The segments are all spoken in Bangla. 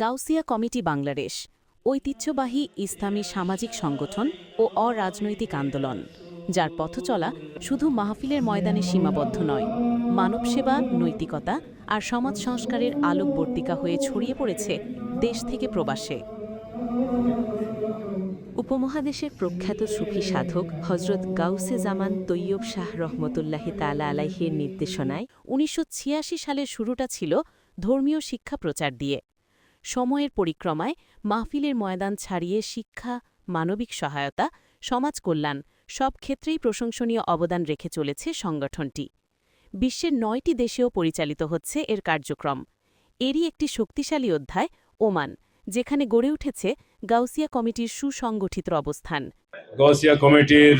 গাউসিয়া কমিটি বাংলাদেশ, ঐতিহ্যবাহী ইসলামী সামাজিক সংগঠন ও অরাজনৈতিক আন্দোলন, যার পথচলা শুধু মাহফিলের ময়দানে সীমাবদ্ধ নয়, মানবসেবা, নৈতিকতা আর সমাজ সংস্কারের আলোকবর্তিকা হয়ে ছড়িয়ে পড়েছে দেশ থেকে প্রবাসে। উপমহাদেশের প্রখ্যাত সুফি সাধক হজরত গাউসে জামান তৈয়ব শাহ রহমতুল্লাহি তালা আলাইহির নির্দেশনায় উনিশশো ছিয়াশি সালের শুরুটা ছিল ধর্মীয় শিক্ষা প্রচার দিয়ে। সময়ের পরিক্রমায় মাহফিলের ময়দান ছাড়িয়ে শিক্ষা, মানবিক সহায়তা, সমাজ কল্যাণ সব ক্ষেত্রেই প্রশংসনীয় অবদান রেখে চলেছে সংগঠনটি। বিশ্বের নয়টি দেশেও পরিচালিত হচ্ছে এর কার্যক্রম। এরই একটি শক্তিশালী অধ্যায় ওমান। যেখানে গড়ে উঠেছে গাউসিয়া কমিটির সুসংগঠিত অবস্থান। গসিয়া কমিটির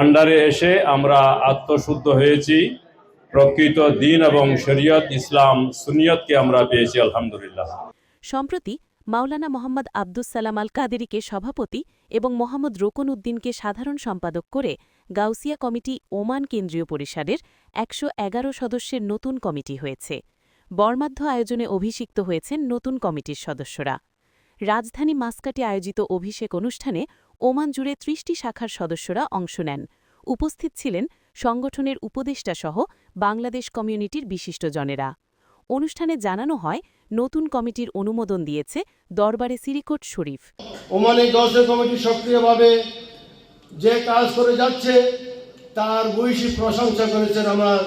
আন্ডারে এসে আমরা আত্মশুদ্ধ হয়েছি। প্রকৃত দিন এবং শরীয়ত ইসলাম সুনিয়তকে আমরা পেয়েছি আলহামদুলিল্লাহ। সম্প্রতি মাওলানা মোহাম্মদ আব্দুস সালাম আল কাদেরিকে সভাপতি এবং মোহাম্মদ রোকন উদ্দিনকে সাধারণ সম্পাদক করে গাউসিয়া কমিটি ওমান কেন্দ্রীয় পরিষদের একশো এগারো সদস্যের নতুন কমিটি হয়েছে। বর্মাধ্য আয়োজনে অভিষিক্ত হয়েছেন নতুন কমিটির সদস্যরা। রাজধানী মাস্কাটে আয়োজিত অভিষেক অনুষ্ঠানে ওমান জুড়ে ত্রিশটি শাখার সদস্যরা অংশ নেন। উপস্থিত ছিলেন সংগঠনের উপদেষ্টাসহ বাংলাদেশ কমিউনিটির বিশিষ্টজনেরা। অনুষ্ঠানে জানানো হয়, নতুন কমিটির অনুমোদন দিয়েছে দরবারে সিরিকোট শরীফ। ওমানে কমিটি সক্রিয়ভাবে যে কাজ করে যাচ্ছে, তার বৈশী প্রশংসা করেছেন আমার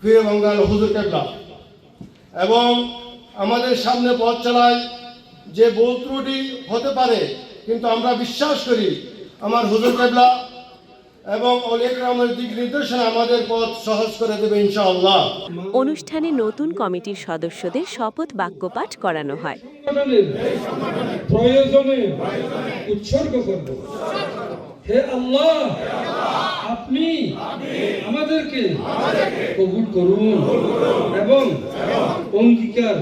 প্রিয় বাঙ্গাল হুজুর কেবলা। এবং আমাদের সামনে পথ চালায় যে ভুল ত্রুটি হতে পারে কিন্তু আমরা বিশ্বাস করি আমার হুজুর কেবলা এবং অনেক দিক নির্দেশনা আমাদের পথ সহজ করে দেবে ইনশাআল্লাহ। অনুষ্ঠানে নতুন কমিটির সদস্যদের শপথ বাক্যপাঠ করানো হয়। প্রয়োজনে উৎসর্গ করব। হে আল্লাহ, আপনি আমাদেরকে কবুল করুন এবং অঙ্গীকার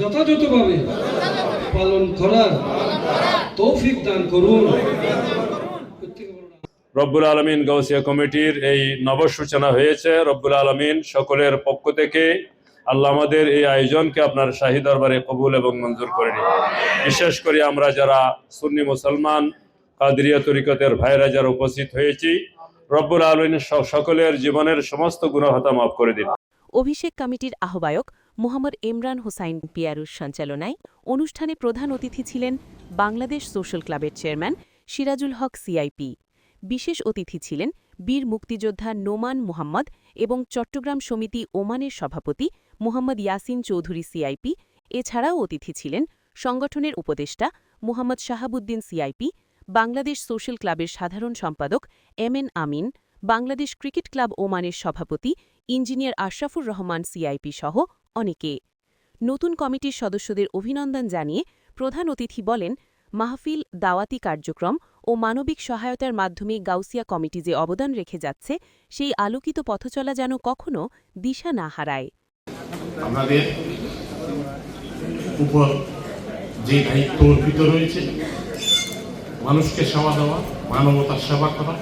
যথাযথভাবে পালন করার তৌফিক দান করুন। রব্বুল আলমিন গৌসিয়া কমিটির এই নবসূচনা হয়েছে। রব্বুল আলমিন সকলের পক্ষ থেকে আল্লাহ আমাদের এই আয়োজনকে আপনার শাহী দরবারে কবুল এবং মঞ্জুর করে নিন বিশেষ করে আমরা যারা সুন্নি মুসলমান কাদরিয়া তরিকতের ভাইরা যারা উপস্থিত হয়েছি, রব্বুল আলমিন সকলের জীবনের সমস্ত গুণহতা মাফ করে দিন। অভিষেক কমিটির আহ্বায়ক মোহাম্মদ ইমরান হোসাইন পিয়ারুর সঞ্চালনায় অনুষ্ঠানে প্রধান অতিথি ছিলেন বাংলাদেশ সোশ্যাল ক্লাবের chairman Sirajul Haque C I P. বিশেষ অতিথি ছিলেন বীর মুক্তিযোদ্ধা নোমান মোহাম্মদ এবং চট্টগ্রাম সমিতি ওমানের সভাপতি মোহাম্মদ ইয়াসিন চৌধুরী সিআইপি। এছাড়াও অতিথি ছিলেন সংগঠনের উপদেষ্টা Mohammad Shahabuddin C I P Bangladesh social ক্লাবের সাধারণ সম্পাদক M N Amin, Bangladesh cricket club ওমানের সভাপতি ইঞ্জিনিয়ার আশরাফুর রহমান সিআইপি সহ অনেকে। নতুন কমিটির সদস্যদের অভিনন্দন জানিয়ে প্রধান অতিথি বলেন, মাহফিল, দাওয়াতি কার্যক্রম ও মানবিক সহায়তার মাধ্যমে গাউসিয়া কমিটি যে অবদান রেখে যাচ্ছে, সেই আলোকিত পথচলা যেন কখনো দিশা না হারায়। আমাদের উপর যে দায়িত্ব অর্পিত রয়েছে মানুষকে সেবা দেওয়া, মানবতার সেবা করা।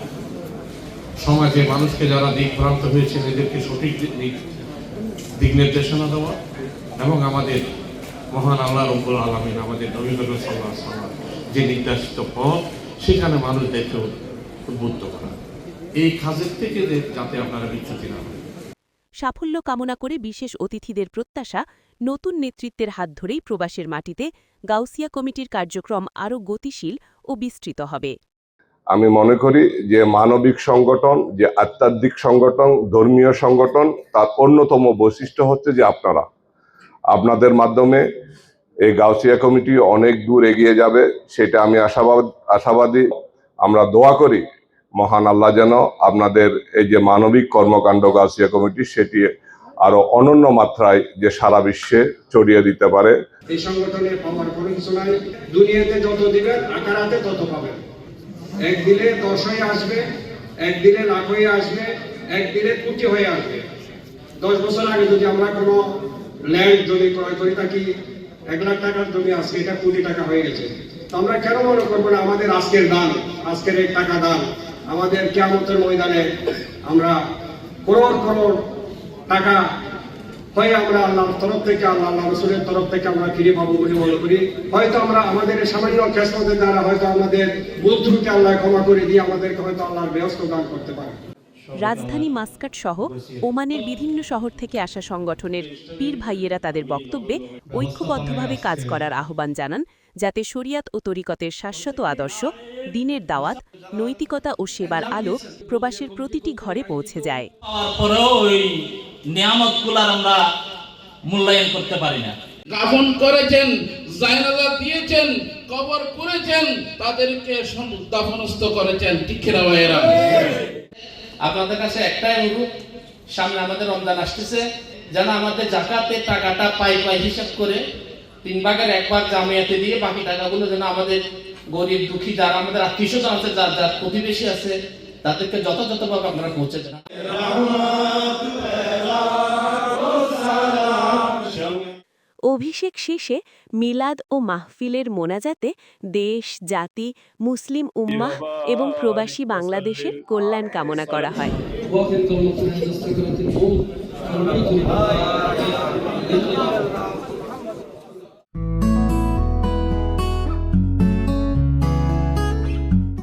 সমাজে মানুষকে যারা দিকভ্রান্ত হয়েছে, এদেরকে সঠিক দিক নির্দেশনা দেওয়া এবং আমাদের মহান আল্লাহ রব্বুল আলমিন আমাদের নবী করিম সাল্লাহ সাল্লাম যে নির্দেশিত পথ, সেখানে মানুষদেরকে উদ্বুদ্ধ করা। এই কাজের থেকে যাতে আপনারা বিচ্যুতি না সাফল্য কামনা করে বিশেষ অতিথিদের প্রত্যাশা নতুন নেতৃত্বের হাত ধরেই প্রবাসের মাটিতে গাউসিয়া কমিটির কার্যক্রম আরও গতিশীল ও বিস্তৃত হবে। আমি মনে করি যে মানবিক সংগঠন, যে আধ্যাত্মিক সংগঠন, ধর্মীয় সংগঠন, তার অন্যতম বৈশিষ্ট্য হচ্ছে যে আপনারা। আপনাদের মাধ্যমে এই গাউসিয়া কমিটি অনেক দূর এগিয়ে যাবে, সেটা আমি আশাবাদ, আশাবাদী। আমরা দোয়া করি, মহান আল্লাহ যেন আপনাদের এই যে মানবিক কর্মকাণ্ড গাউসিয়া কমিটি, সেটি আরও অনন্য মাত্রায় যে সারা বিশ্বে ছড়িয়ে দিতে পারে। এই সংগঠনের পাওয়ার পরিচ্ছ নাই। দুনিয়াতে যত দিবেন আকারাতে তত পাবেন। এক দিলে দশ আসবে এক দিলে লাখ আসবে এক দিলে কোটি হয়ে আসবে। দশ বছর আগে যদি আমরা কোনো ল্যান্ড জমি ক্রয় করে থাকি এক লাখ টাকার জমি আজকে এটা কোটি টাকা হয়ে গেছে। তো আমরা কেন মনে করব না, আমাদের আজকের দান, আজকের এই টাকা দান, আমাদের কেমতের ময়দানে আমরা করোড় করোড় টাকা হয় আমরা আল্লাহর তরফ থেকে, আল্লাহ আল্লাহ রসুলের তরফ থেকে আমরা ফিরে পাবো বলে মনে করি। হয়তো আমরা আমাদের সামান্য খেসমতের দ্বারা হয়তো আমাদের বুদ্ধকে আল্লাহ ক্ষমা করে দিয়ে আমাদেরকে হয়তো আল্লাহর ব্যস্ত দান করতে পারে। রাজধানী মাস্কাট সহ ওমানের বিভিন্ন শহর থেকে আসা সংগঠনের পীর ভাইয়েরা তাদের বক্তব্যে ঐক্যবদ্ধভাবে কাজ করার আহ্বান জানান যাতে শরিয়াত ও তরিকতের শাশ্বত আদর্শ দিনের দাওয়াত নৈতিকতা ও সেবার আলো প্রবাসের প্রতিটি ঘরে পৌঁছে যায়। আমরা মূল্যায়ন করতে পারি না। দাফন করেছেন জায়নাজা দিয়েছেন কবর করেছেন তাদেরকে দাফনস্থ করেছেন টিক্ষেরা ভাইয়েরা? আপনাদের কাছে একটাই অনুরোধ সামনে আমাদের রমজান আসতেছে যেন আমাদের জাকাতের টাকাটা পাই পাই হিসাব করে তিন ভাগের এক ভাগ জামিয়াতে দিয়ে বাকি টাকাগুলো যেন আমাদের গরিব দুঃখী যারা আমাদের আত্মীয় স্বজন আছে যার যার প্রতিবেশী আছে তাদেরকে যথাযথভাবে আপনারা পৌঁছে দেন। অভিষেক শেষে মিলাদ ও মাহফিলের মোনাজাতে দেশ জাতি মুসলিম উম্মাহ এবং প্রবাসী বাংলাদেশের কল্যাণ কামনা করা হয়।